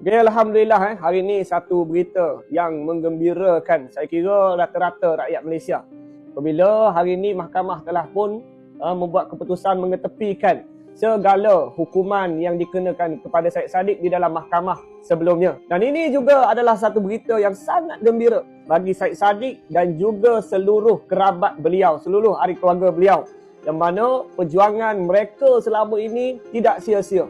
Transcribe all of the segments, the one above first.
Okay, Alhamdulillah eh, hari ini satu berita yang menggembirakan saya kira rata-rata rakyat Malaysia. Apabila hari ini mahkamah telah pun uh, membuat keputusan mengetepikan segala hukuman yang dikenakan kepada Syed Saddiq di dalam mahkamah sebelumnya. Dan ini juga adalah satu berita yang sangat gembira bagi Syed Saddiq dan juga seluruh kerabat beliau, seluruh ahli keluarga beliau. Yang mana perjuangan mereka selama ini tidak sia-sia.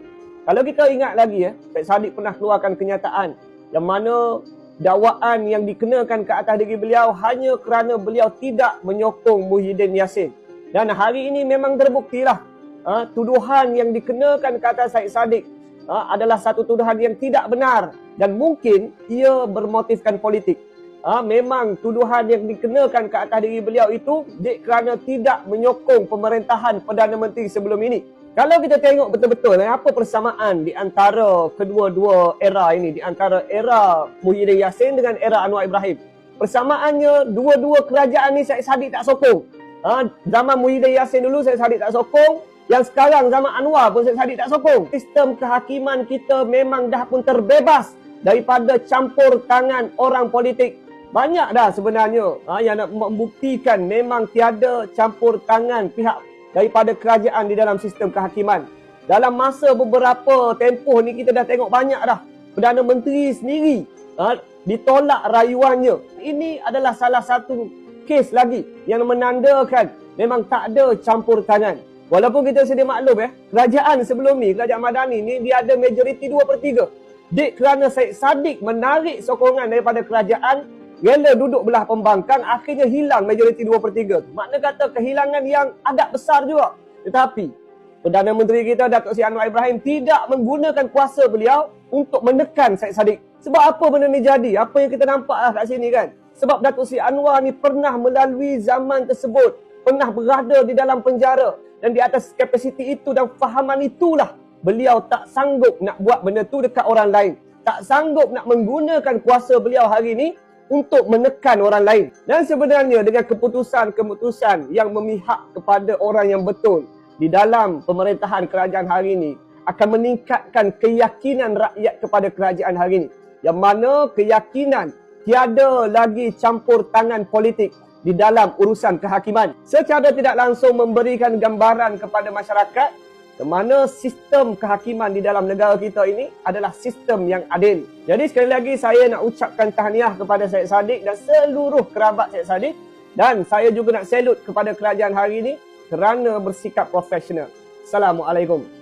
Kalau kita ingat lagi ya, Syed Saddiq pernah keluarkan kenyataan yang mana dakwaan yang dikenakan ke atas diri beliau hanya kerana beliau tidak menyokong Muhyiddin Yassin. Dan hari ini memang terbuktilah ha, tuduhan yang dikenakan ke atas Syed Saddiq ha, adalah satu tuduhan yang tidak benar dan mungkin ia bermotifkan politik. Ha, memang tuduhan yang dikenakan ke atas diri beliau itu dek kerana tidak menyokong pemerintahan Perdana Menteri sebelum ini. Kalau kita tengok betul-betul eh, apa persamaan di antara kedua-dua era ini, di antara era Muhyiddin Yassin dengan era Anwar Ibrahim. Persamaannya dua-dua kerajaan ni Syed Saddiq tak sokong. Ha, zaman Muhyiddin Yassin dulu Syed Saddiq tak sokong. Yang sekarang zaman Anwar pun Syed Saddiq tak sokong. Sistem kehakiman kita memang dah pun terbebas daripada campur tangan orang politik. Banyak dah sebenarnya ha, yang nak membuktikan memang tiada campur tangan pihak daripada kerajaan di dalam sistem kehakiman. Dalam masa beberapa tempoh ni kita dah tengok banyak dah Perdana Menteri sendiri ha, ditolak rayuannya. Ini adalah salah satu kes lagi yang menandakan memang tak ada campur tangan. Walaupun kita sedia maklum eh, kerajaan sebelum ni, kerajaan Madani ni dia ada majoriti 2 per 3. Dek kerana Syed Saddiq menarik sokongan daripada kerajaan rela duduk belah pembangkang akhirnya hilang majoriti 2 per 3 makna kata kehilangan yang agak besar juga. Tetapi Perdana Menteri kita Datuk Seri Anwar Ibrahim tidak menggunakan kuasa beliau untuk menekan Syed Saddiq sebab apa benda ni jadi? Apa yang kita nampak lah kat sini kan? Sebab Datuk Seri Anwar ni pernah melalui zaman tersebut pernah berada di dalam penjara. Dan di atas kapasiti itu dan fahaman itulah beliau tak sanggup nak buat benda tu dekat orang lain. Tak sanggup nak menggunakan kuasa beliau hari ini untuk menekan orang lain. Dan sebenarnya dengan keputusan-keputusan yang memihak kepada orang yang betul di dalam pemerintahan kerajaan hari ini akan meningkatkan keyakinan rakyat kepada kerajaan hari ini. Yang mana keyakinan tiada lagi campur tangan politik di dalam urusan kehakiman. Secara tidak langsung memberikan gambaran kepada masyarakat mana sistem kehakiman di dalam negara kita ini adalah sistem yang adil. Jadi sekali lagi saya nak ucapkan tahniah kepada Syed Saddiq dan seluruh kerabat Syed Saddiq dan saya juga nak salut kepada kerajaan hari ini kerana bersikap profesional. Assalamualaikum.